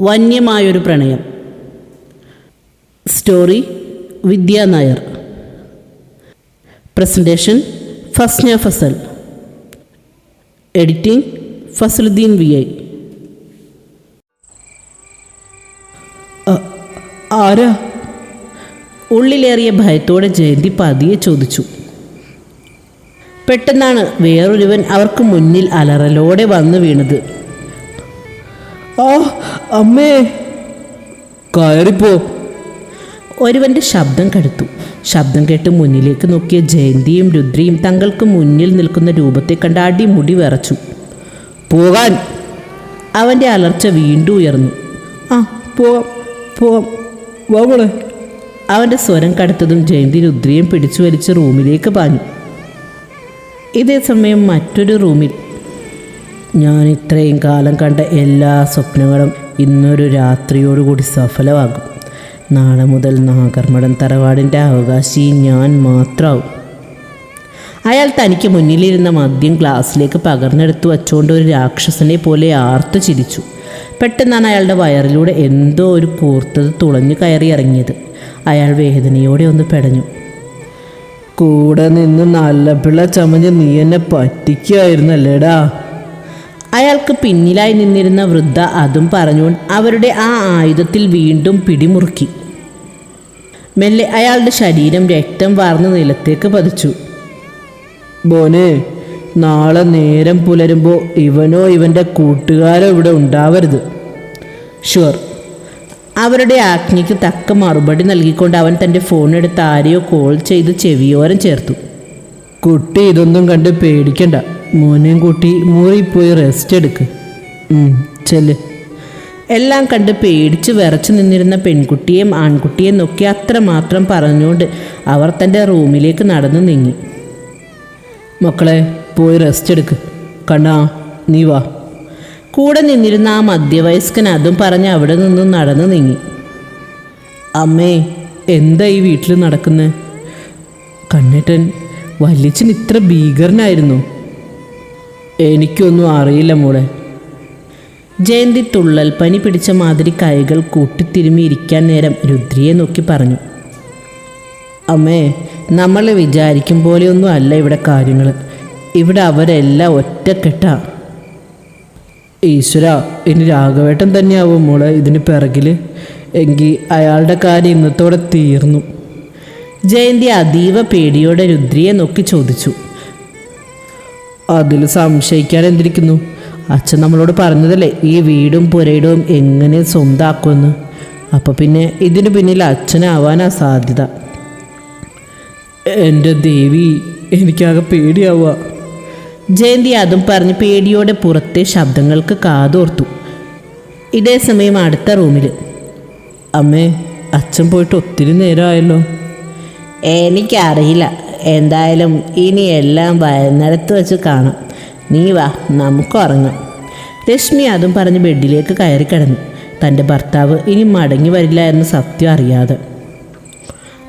വന്യമായൊരു പ്രണയം. Story Vidya Nair. Presentation Fasna Fasal. Editing Fasaludheen V I. ആരാ? ഉള്ളിലേറിയ ഭയത്തോടെ ജയന്തി പതിയെ ചോദിച്ചു. പെട്ടെന്നാണ് വേറൊരുവൻ അവർക്ക് മുന്നിൽ അലറലോടെ വന്നു വീണത്. ആ അമ്മേ. കയറിപ്പോ. ഒരുവന്റെ ശബ്ദം കടുത്തു. ശബ്ദം കേട്ട് മുന്നിലേക്ക് നോക്കിയ ജയന്തിയും രുദ്രയും തങ്ങൾക്ക് മുന്നിൽ നിൽക്കുന്ന രൂപത്തെ കണ്ട അടിമുടി വിറച്ചു. പോകാൻ. അവന്റെ അലർച്ച വീണ്ടും ഉയർന്നു. ആ പോവാം പോവാം. വാവളെ അവന്റെ അവന്റെ സ്വരം കടുത്തതും ജയന്തി രുദ്രയും പിടിച്ചു വലിച്ച് റൂമിലേക്ക് പാഞ്ഞു. ഇതേ സമയം മറ്റൊരു റൂമിൽ ഞാൻ ഇത്രയും കാലം കണ്ട എല്ലാ സ്വപ്നങ്ങളും ഇന്നൊരു രാത്രിയോടുകൂടി സഫലമാകും. നാളെ മുതൽ നാഗർമടം തറവാടിന്റെ അവകാശി ഞാൻ മാത്രമാവും അയാൾ തനിക്ക് മുന്നിലിരുന്ന മദ്യം ഗ്ലാസ്സിലേക്ക് പകർന്നെടുത്ത് വച്ചുകൊണ്ട് ഒരു രാക്ഷസനെ പോലെ ആർത്തു ചിരിച്ചു. പെട്ടെന്നാണ് അയാളുടെ വയറിലൂടെ എന്തോ ഒരു കൂർത്തത് തുളഞ്ഞു കയറി ഇറങ്ങിയത്. അയാൾ വേദനയോടെ ഒന്ന് പെടഞ്ഞു. കൂടെ നിന്ന് നല്ല പിള്ള ചമഞ്ഞ് നീ എന്നെ പറ്റിക്കായിരുന്നല്ലേടാ? അയാൾക്ക് പിന്നിലായി നിന്നിരുന്ന വൃദ്ധ അതും പറഞ്ഞുകൊണ്ട് അവരുടെ ആ ആയുധത്തിൽ വീണ്ടും പിടിമുറുക്കി. മെല്ലെ അയാളുടെ ശരീരം രക്തം വാർന്ന നിലത്തേക്ക് പതിച്ചു. ബോനെ നാളെ നേരം പുലരുമ്പോൾ ഇവനോ ഇവന്റെ കൂട്ടുകാരോ ഇവിടെ ഉണ്ടാവരുത്. ഷുവർ. അവരുടെ ആജ്ഞയ്ക്ക് തക്ക മറുപടി നൽകിക്കൊണ്ട് അവൻ തന്റെ ഫോണെടുത്ത് ആരെയോ കോൾ ചെയ്ത് ചെവിയോരം ചേർത്തു. കുട്ടി ഇതൊന്നും കണ്ട് പേടിക്കണ്ട. മോനെയും കുട്ടി മുറി പോയി റെസ്റ്റ് എടുക്ക് ചെൽ എല്ലാം കണ്ട് പേടിച്ച് വിറച്ചു നിന്നിരുന്ന പെൺകുട്ടിയെയും ആൺകുട്ടിയെയും നോക്കി അത്രമാത്രം പറഞ്ഞുകൊണ്ട് അവർ തന്റെ റൂമിലേക്ക് നടന്നു നീങ്ങി. മക്കളെ പോയി റെസ്റ്റ് എടുക്ക്. കണ്ണാ നീ വാ. കൂടെ നിന്നിരുന്ന ആ മധ്യവയസ്കൻ അതും പറഞ്ഞ് അവിടെ നിന്നും നടന്നു നീങ്ങി. അമ്മേ എന്താ ഈ വീട്ടിൽ നടക്കുന്നത് കണ്ണേട്ടൻ വല്യച്ഛൻ ഇത്ര ഭീകരനായിരുന്നു? എനിക്കൊന്നും അറിയില്ല മോളെ. ജയന്തി തുള്ളൽ പനി പിടിച്ച മാതിരി കൈകൾ കൂട്ടിത്തിരുമി ഇരിക്കാൻ നേരം രുദ്രിയെ നോക്കി പറഞ്ഞു. അമ്മേ നമ്മൾ വിചാരിക്കും പോലെയൊന്നും അല്ല ഇവിടെ കാര്യങ്ങൾ ഇവിടെ അവരെല്ലാം ഒറ്റക്കെട്ടാ. ഈശ്വര ഇനി രാഘവേട്ടൻ തന്നെയാവും മോളെ ഇതിന് പിറകിൽ എങ്കിൽ അയാളുടെ കാര്യം ഇന്നത്തോടെ തീർന്നു. ജയന്തി അതീവ പേടിയോടെ രുദ്രിയെ നോക്കി ചോദിച്ചു. അതിൽ സംശയിക്കാൻ എന്തിരിക്കുന്നു? അച്ഛൻ നമ്മളോട് പറഞ്ഞതല്ലേ ഈ വീടും പുരയിടവും എങ്ങനെ സ്വന്തമാക്കുമെന്ന് അപ്പോൾ പിന്നെ ഇതിന് പിന്നിൽ അച്ഛനാവാനാ സാധ്യത എന്റെ ദേവി എനിക്കാകെ പേടിയാവുക. ജയന്തി അതും പറഞ്ഞ് പേടിയോടെ പുറത്തെ ശബ്ദങ്ങൾക്ക് കാതോർത്തു. ഇതേ സമയം അടുത്ത റൂമിൽ അമ്മേ അച്ഛൻ പോയിട്ട് ഒത്തിരി നേരമായല്ലോ എനിക്കറിയില്ല. എന്തായാലും ഇനി എല്ലാം വൈകുന്നേരത്ത് വെച്ച് കാണാം. നീ വാ നമുക്ക് ഉറങ്ങാം. രശ്മി അതും പറഞ്ഞ് ബെഡിലേക്ക് കയറി കിടന്നു. തന്റെ ഭർത്താവ് ഇനി മടങ്ങി വരില്ല എന്ന് സത്യം അറിയാതെ.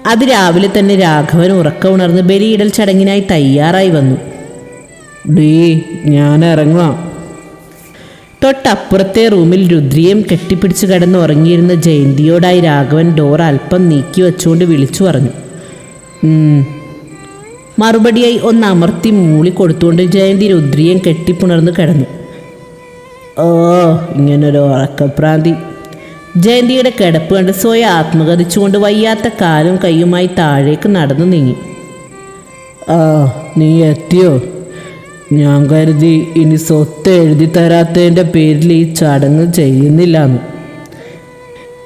അത് രാവിലെ തന്നെ രാഘവൻ ഉറക്കം ഉണർന്ന് ബലിയിടൽ ചടങ്ങിനായി തയ്യാറായി വന്നു. ഡീ ഞാൻ ഇറങ്ങാം. തൊട്ടപ്പുറത്തെ റൂമിൽ രുദ്രിയം കെട്ടിപ്പിടിച്ച് കിടന്ന് ഉറങ്ങിയിരുന്ന ജയന്തിയോടായി രാഘവൻ ഡോർ അല്പം നീക്കി വെച്ചുകൊണ്ട് വിളിച്ചു പറഞ്ഞു മറുപടിയായി ഒന്ന് അമർത്തി മൂളി കൊടുത്തുകൊണ്ട് ജയന്തി രുദ്രിയം കെട്ടിപ്പുണർന്ന് കിടന്നു. ഓ ഇങ്ങനൊരു ഉറക്കപ്രാന്തി ജയന്തിയുടെ കിടപ്പ് കണ്ട് സ്വയം ആത്മകഥിച്ചുകൊണ്ട് വയ്യാത്ത കാലും കൈയുമായി താഴേക്ക് നടന്നു നീങ്ങി. ആ നീ എത്തിയോ? ഞാൻ കരുതി ഇനി സ്വത്ത് എഴുതി തരാത്തതിന്റെ പേരിൽ ഈ ചടങ്ങ് ചെയ്യുന്നില്ല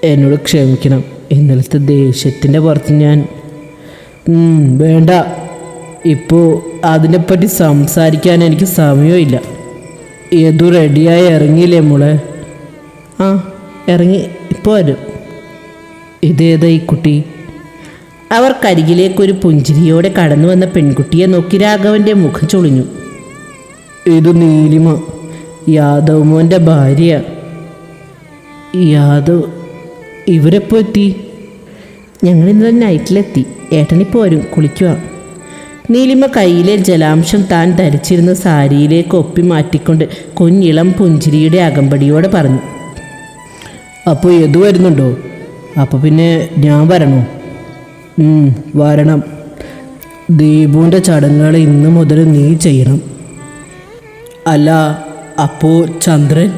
എന്നോട് ക്ഷമിക്കണം. ഇന്നലത്തെ ദേഷ്യത്തിന്റെ പുറത്ത് ഞാൻ വേണ്ട. ഇപ്പോൾ അതിനെപ്പറ്റി സംസാരിക്കാൻ എനിക്ക് സമയമില്ല. ഏതു റെഡിയായി ഇറങ്ങിയില്ലേ മോളെ? ആ ഇറങ്ങി ഇപ്പോൾ വരും. ഇതേതാ ഈ കുട്ടി? അവർ കരികിലേക്കൊരു പുഞ്ചിരിയോടെ കടന്നു വന്ന പെൺകുട്ടിയെ നോക്കി രാഘവന്റെ മുഖം ചൊളിഞ്ഞു. ഇത് നീലിമ. യാദവ് മോന്റെ ഭാര്യ. യാദവ് ഇവരെപ്പോ എത്തി? ഞങ്ങൾ ഇന്നലെ നൈറ്റിലെത്തി ഏട്ടനിപ്പോൾ വരും. കുളിക്കുക നീലിമ കയ്യിലെ ജലാംശം താൻ ധരിച്ചിരുന്ന സാരിയിലേക്ക് ഒപ്പി മാറ്റിക്കൊണ്ട് കുഞ്ഞിളം പുഞ്ചിരിയുടെ അകമ്പടിയോടെ പറഞ്ഞു. അപ്പോൾ എതു വരുന്നുണ്ടോ? അപ്പോൾ പിന്നെ ഞാൻ വരണോ? വരണം. ദീപുവിന്റെ ചടങ്ങുകൾ ഇന്ന് മുതൽ നീ ചെയ്യണം. അല്ല അപ്പോൾ ചന്ദ്രൻ?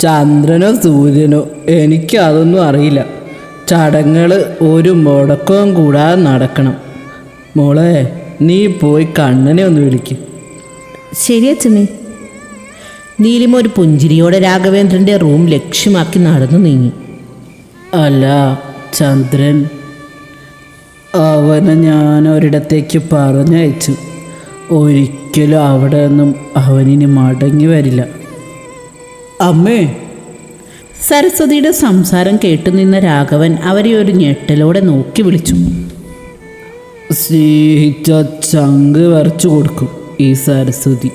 ചന്ദ്രനോ സൂര്യനോ? എനിക്ക് അതൊന്നും അറിയില്ല. ചടങ്ങുകൾ ഒരു മുടക്കവും കൂടാതെ നടക്കണം. മോളെ നീ പോയി കണ്ണനെ ഒന്ന് വിളിക്ക്. ശരി അച്ഛനെ. നീലിമ ഒരു പുഞ്ചിരിയോടെ രാഘവേന്ദ്രന്റെ റൂം ലക്ഷ്യമാക്കി നടന്നു നീങ്ങി. അല്ല ചന്ദ്രൻ. അവനെ ഞാൻ ഒരിടത്തേക്ക് പറഞ്ഞയച്ചു. ഒരിക്കലും അവിടെ നിന്നും അവനിനി മടങ്ങി വരില്ല. അമ്മേ സരസ്വതിയുടെ സംസാരം കേട്ടുനിന്ന രാഘവൻ അവരെ ഒരു ഞെട്ടലോടെ നോക്കി വിളിച്ചു. സ്നേഹിച്ച ചങ്ക് വരച്ചു കൊടുക്കും ഈ സരസ്വതി.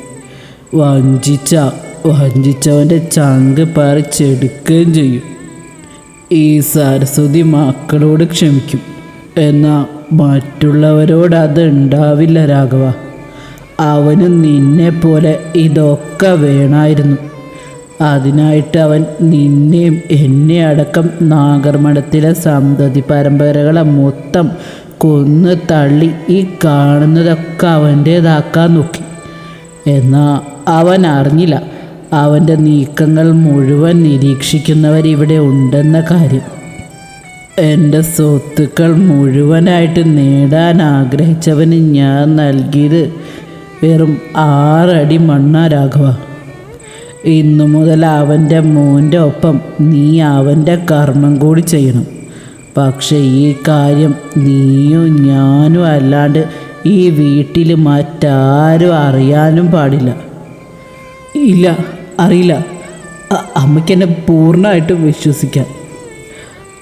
വഞ്ചിച്ച വഞ്ചിച്ചവന്റെ ചങ്ക് പറിച്ചെടുക്കുകയും ചെയ്യും. ഈ സരസ്വതി മക്കളോട് ക്ഷമിക്കും. എന്നാൽ മറ്റുള്ളവരോട് അത് ഉണ്ടാവില്ല രാഘവ. അവന് നിന്നെ പോലെ ഇതൊക്കെ വേണമായിരുന്നു അതിനായിട്ട് അവൻ നിന്നെയും എന്നെ അടക്കം നാഗർമഠത്തിലെ സന്തതി പരമ്പരകളെ മൊത്തം കൊന്ന് തള്ളി ഈ കാണുന്നതൊക്കെ അവന്റേതാക്കാൻ നോക്കി. എന്നാൽ അവൻ അറിഞ്ഞില്ല. അവന്റെ നീക്കങ്ങൾ മുഴുവൻ നിരീക്ഷിക്കുന്നവർ ഇവിടെ ഉണ്ടെന്ന കാര്യം. എന്റെ സ്വത്തുക്കൾ മുഴുവനായിട്ട് നേടാൻ ആഗ്രഹിച്ചവന് ഞാൻ നൽകിയത് വെറും ആറടി മണ്ണാ രാഘവ. ഇന്നു മുതൽ അവന്റെ മോന്റെ ഒപ്പം നീ അവന്റെ കർമ്മം കൂടി ചെയ്യണം. പക്ഷേ ഈ കാര്യം നീയും ഞാനും അല്ലാണ്ട് ഈ വീട്ടിൽ മറ്റാരും അറിയാനും പാടില്ല. ഇല്ല അറിയില്ല. അമ്മയ്ക്ക് എന്നെ പൂർണമായിട്ടും വിശ്വസിക്കാം.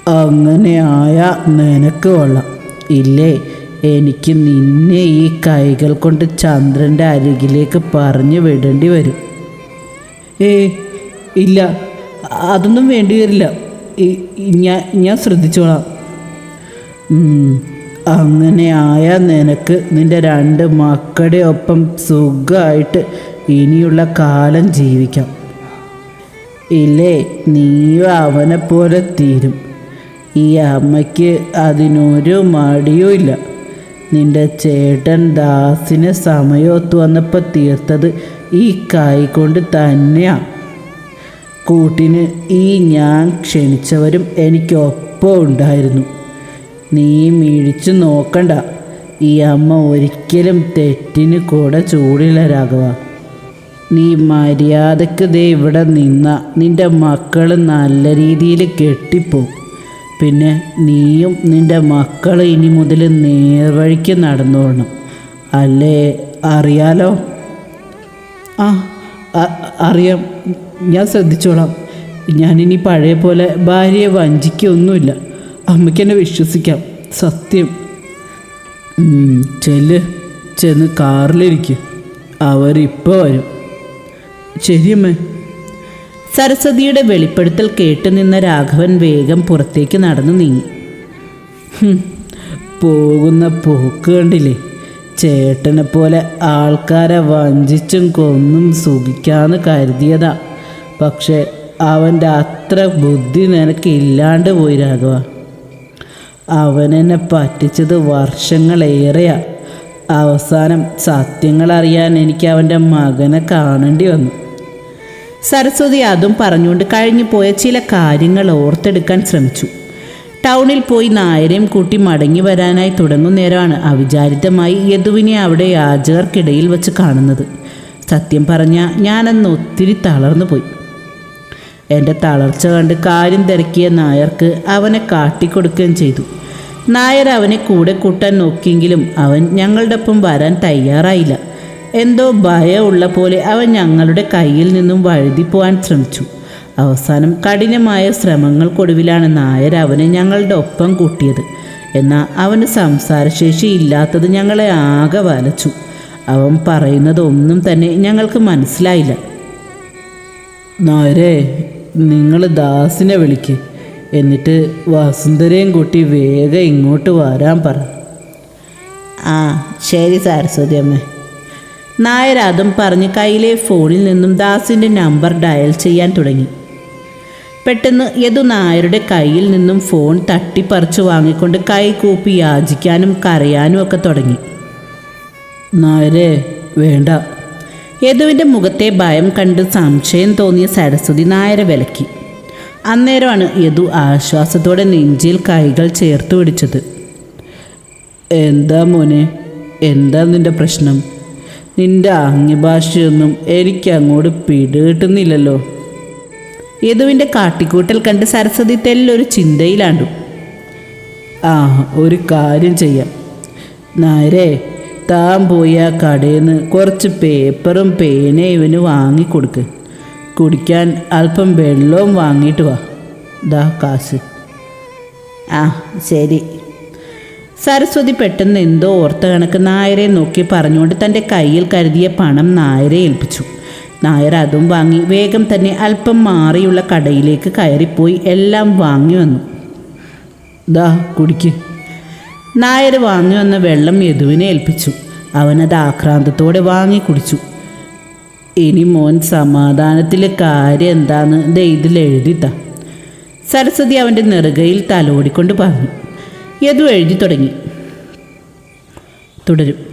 അങ്ങനെയായ നിനക്ക് കൊള്ളാം. ഇല്ലേ എനിക്ക് നിന്നെ ഈ കൈകൾ കൊണ്ട് ചന്ദ്രന്റെ അരികിലേക്ക് പറഞ്ഞു വിടേണ്ടി വരും. ഏ ഇല്ല. അതൊന്നും വേണ്ടി വരില്ല. ഞാൻ ഞാൻ ശ്രദ്ധിച്ചോളാം. അങ്ങനെ ആയാൽ നിനക്ക് നിന്റെ രണ്ട് മക്കളുടെ ഒപ്പം സുഖമായിട്ട് ഇനിയുള്ള കാലം ജീവിക്കാം. ഇല്ലേ നീയും അവനെ പോലെ തീരും. ഈ അമ്മയ്ക്ക് അതിനൊരു മടിയും ഇല്ല. നിന്റെ ചേട്ടൻ ദാസിന് സമയമൊത്തു വന്നപ്പോൾ തീർത്തത് ഈ കൈ കൊണ്ട് തന്നെയാണ് കൂട്ടിന് ഈ ഞാൻ ക്ഷണിച്ചവരും എനിക്കൊപ്പം ഉണ്ടായിരുന്നു. നീ മിഴിച്ചു നോക്കണ്ട. ഈ അമ്മ ഒരിക്കലും തെറ്റിന് കൂടെ ചൂടില്ല രാഘവ. നീ മര്യാദയ്ക്ക് ദേ ഇവിടെ നിന്ന നിന്റെ മക്കൾ നല്ല രീതിയിൽ കെട്ടിപ്പോവും പിന്നെ നീയും നിന്റെ മക്കൾ ഇനി മുതൽ നേർവഴിക്ക് നടന്നോളണം. അല്ലേ? അറിയാലോ? ആ അറിയാം. ഞാൻ ശ്രദ്ധിച്ചോളാം. ഞാനിനി പഴയ പോലെ ഭാര്യയെ വഞ്ചിക്കൊന്നുമില്ല. അമ്മയ്ക്ക് എന്നെ വിശ്വസിക്കാം. സത്യം. ചെല്ല്. ചെന്ന് കാറിലിരിക്കും. അവരിപ്പോൾ വരും. ശരിയമ്മേ. സരസ്വതിയുടെ വെളിപ്പെടുത്തൽ കേട്ടുനിന്ന രാഘവൻ വേഗം പുറത്തേക്ക് നടന്നു നീങ്ങി. പോകുന്ന പോക്ക് കണ്ടില്ലേ? ചേട്ടനെ പോലെ ആൾക്കാരെ വഞ്ചിച്ചും കൊന്നും സുഖിക്കാന്ന് കരുതിയതാ. പക്ഷെ അവന്റെ അത്ര ബുദ്ധി നിനക്ക് ഇല്ലാണ്ട് പോയി രാഘവ. അവനെന്നെ പറ്റിച്ചത് വർഷങ്ങളേറെയാ. അവസാനം സത്യങ്ങൾ അറിയാൻ എനിക്ക് അവന്റെ മകനെ കാണേണ്ടി വന്നു. സരസ്വതി അതും പറഞ്ഞുകൊണ്ട് കഴിഞ്ഞു പോയ ചില കാര്യങ്ങൾ ഓർത്തെടുക്കാൻ ശ്രമിച്ചു. ടൗണിൽ പോയി നായരെയും കൂട്ടി മടങ്ങി വരാനായി തുടങ്ങും നേരമാണ് അവിചാരിതമായി യദുവിനെ അവിടെ യാചകർക്കിടയിൽ വെച്ച് കാണുന്നത്. സത്യം പറഞ്ഞ ഞാനന്ന് ഒത്തിരി തളർന്നു പോയി. എന്റെ തളർച്ച കണ്ട് കാര്യം തിരക്കിയ നായർക്ക് അവനെ കാട്ടിക്കൊടുക്കുകയും ചെയ്തു. നായർ അവനെ കൂടെ കൂട്ടാൻ നോക്കിയെങ്കിലും അവൻ ഞങ്ങളുടെ ഒപ്പം വരാൻ തയ്യാറായില്ല. എന്തോ ഭയമുള്ള പോലെ അവൻ ഞങ്ങളുടെ കയ്യിൽ നിന്നും വഴുതി പോകാൻ ശ്രമിച്ചു. അവസാനം കഠിനമായ ശ്രമങ്ങൾക്കൊടുവിലാണ് നായർ അവനെ ഞങ്ങളുടെ ഒപ്പം കൂട്ടിയത്. എന്നാൽ അവന് സംസാരശേഷി ഇല്ലാത്തത് ഞങ്ങളെ ആകെ വലച്ചു. അവൻ പറയുന്നതൊന്നും തന്നെ ഞങ്ങൾക്ക് മനസ്സിലായില്ല. നായരെ നിങ്ങൾ ദാസിനെ വിളിക്ക്. എന്നിട്ട് വസുന്ധരയും കൂട്ടി വേഗം ഇങ്ങോട്ട് വരാൻ പറ. ആ ശരി സരസ്വതി അമ്മ. നായർ അതും പറഞ്ഞ് കയ്യിലെ ഫോണിൽ നിന്നും ദാസിന്റെ നമ്പർ ഡയൽ ചെയ്യാൻ തുടങ്ങി. പെട്ടെന്ന് യദു നായരുടെ കയ്യിൽ നിന്നും ഫോൺ തട്ടിപ്പറിച്ചു വാങ്ങിക്കൊണ്ട് കൈ കൂപ്പി യാചിക്കാനും കരയാനും ഒക്കെ തുടങ്ങി. നായരെ വേണ്ട. യദുവിന്റെ മുഖത്തെ ഭയം കണ്ട് സംശയം തോന്നിയ സരസ്വതി നായരെ വിലക്കി. അന്നേരമാണ് യദു ആശ്വാസത്തോടെ നെഞ്ചിൽ കൈകൾ ചേർത്ത് പിടിച്ചത്. എന്താ മോനെ? എന്താ നിന്റെ പ്രശ്നം? നിന്റെ ആംഗ്യഭാഷയൊന്നും എനിക്ക് അങ്ങോട്ട് പിടികിട്ടുന്നില്ലല്ലോ. യദുവിന്റെ കാട്ടിക്കൂട്ടൽ കണ്ട് സരസ്വതി തെല്ലൊരു ചിന്തയിലാണ്ടു. ആ ഒരു കാര്യം ചെയ്യാം. നായരെ താൻ പോയി ആ കടയിൽ നിന്ന് കുറച്ച് പേപ്പറും പേനയും ഇവന് വാങ്ങിക്കൊടുക്ക്. കുടിക്കാൻ അല്പം വെള്ളവും വാങ്ങിയിട്ട് വാ. ദാ കാശ്. ആ ശരി. സരസ്വതി പെട്ടെന്ന് എന്തോ ഓർത്ത കണക്ക് നായരെ നോക്കി പറഞ്ഞുകൊണ്ട് തന്റെ കയ്യിൽ കരുതിയ പണം നായരെ ഏൽപ്പിച്ചു. നായർ അതും വാങ്ങി. വേഗം തന്നെ അല്പം മാറിയുള്ള കടയിലേക്ക് കയറിപ്പോയി. എല്ലാം വാങ്ങി വന്നു. ദാ കുടിക്ക്. നായർ വാങ്ങി വന്ന വെള്ളം യദുവിനെ ഏൽപ്പിച്ചു. അവനത് ആക്രാന്തത്തോടെ വാങ്ങി കുടിച്ചു. ഇനി മോൻ സമാധാനത്തിലെ കാര്യം എന്താന്ന് ദേ ഇതിൽ എഴുതിത്താ സരസ്വതി അവന്റെ നെറുകയിൽ തലോടിക്കൊണ്ട് പറഞ്ഞു. യദു എഴുതി തുടങ്ങി. തുടരും.